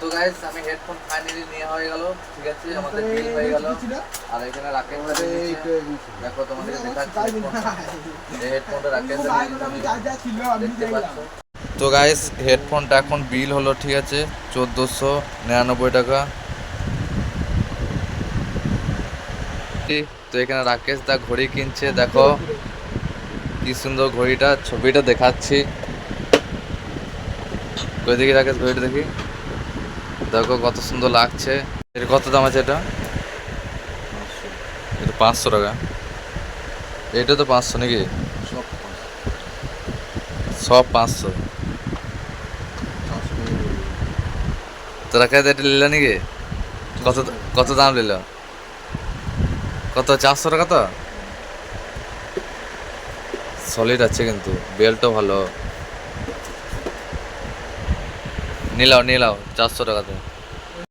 তো guys headphone finally. এনেছি। দেখো হেডফোনটা রাকেশ তো গাইস হেডফোনটা এখন বিল হলো, ঠিক আছে? চোদ্দোশো নিরানব্বই টাকা। তো এখানে রাকেশ দা ঘড়ি কিনছে, দেখো। কি সুন্দর ঘড়িটা, ছবিটা দেখাচ্ছি। ওই দেখি রাকেশ ঘড়িটা দেখি। দেখো কত সুন্দর লাগছে। এটা কত দাম আছে এটা? এটা পাঁচশো টাকা। এটা তো পাঁচশো নাকি? সব পাঁচশো। তো রাকেশ দা এটা নিল নাকি? কত কত দাম নিল? কত, চারশো টাকা তো? সলিড আছে কিন্তু। বেল্টও ভালো। নিলাও নিলাও চারশো টাকা টাকাতে